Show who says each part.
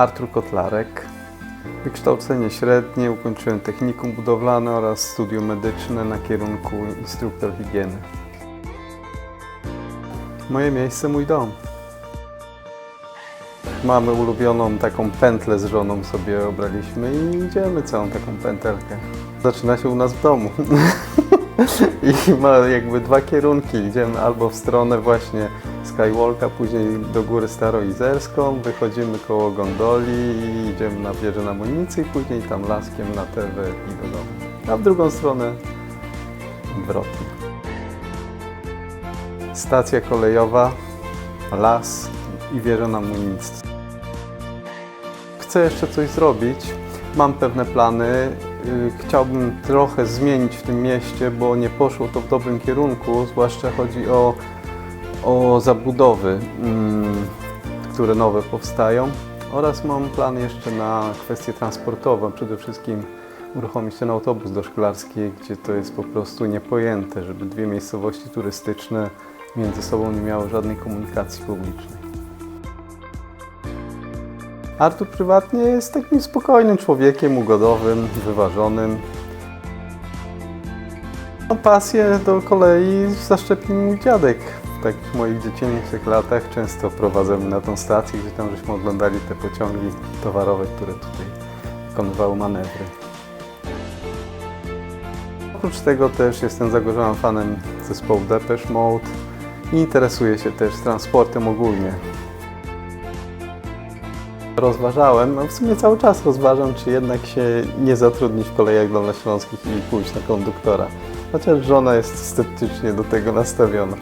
Speaker 1: Artur Kotlarek. Wykształcenie średnie, ukończyłem technikum budowlane oraz studium medyczne na kierunku instruktor higieny. Moje miejsce, mój dom. Mamy ulubioną taką pętlę z żoną sobie obraliśmy i idziemy całą taką pętelkę. Zaczyna się u nas w domu. I ma jakby dwa kierunki. Idziemy albo w stronę właśnie Skywalka, później do góry Staroizerską, wychodzimy koło gondoli i idziemy na wieżę na amunicji, później tam laskiem na TV i do domu. A w drugą stronę odwrotnie. Stacja kolejowa, las i wieża na amunicji. Chcę jeszcze coś zrobić. Mam pewne plany. Y, Chciałbym trochę zmienić w tym mieście, bo nie poszło to w dobrym kierunku, zwłaszcza chodzi o, o zabudowy, mm, które nowe powstają. Oraz mam plan jeszcze na kwestie transportowe. Przede wszystkim uruchomić ten autobus doszkolarski, gdzie to jest po prostu niepojęte, żeby dwie miejscowości turystyczne między sobą nie miały żadnej komunikacji publicznej. Artur prywatnie jest takim spokojnym człowiekiem, ugodowym, wyważonym. No, pasję do kolei zaszczepił mój dziadek. W takich moich dziecięcych latach często prowadzał mnie na tą stację, gdzie tam żeśmy oglądali te pociągi towarowe, które tutaj wykonywały manewry. Oprócz tego też jestem zagorzanym fanem zespołu Depeche Mode i interesuję się też transportem ogólnie. Rozważałem, no w sumie cały czas rozważam, czy jednak się nie zatrudnić w kolejach dolnośląskich i pójść na konduktora. Chociaż żona jest sceptycznie do tego nastawiona.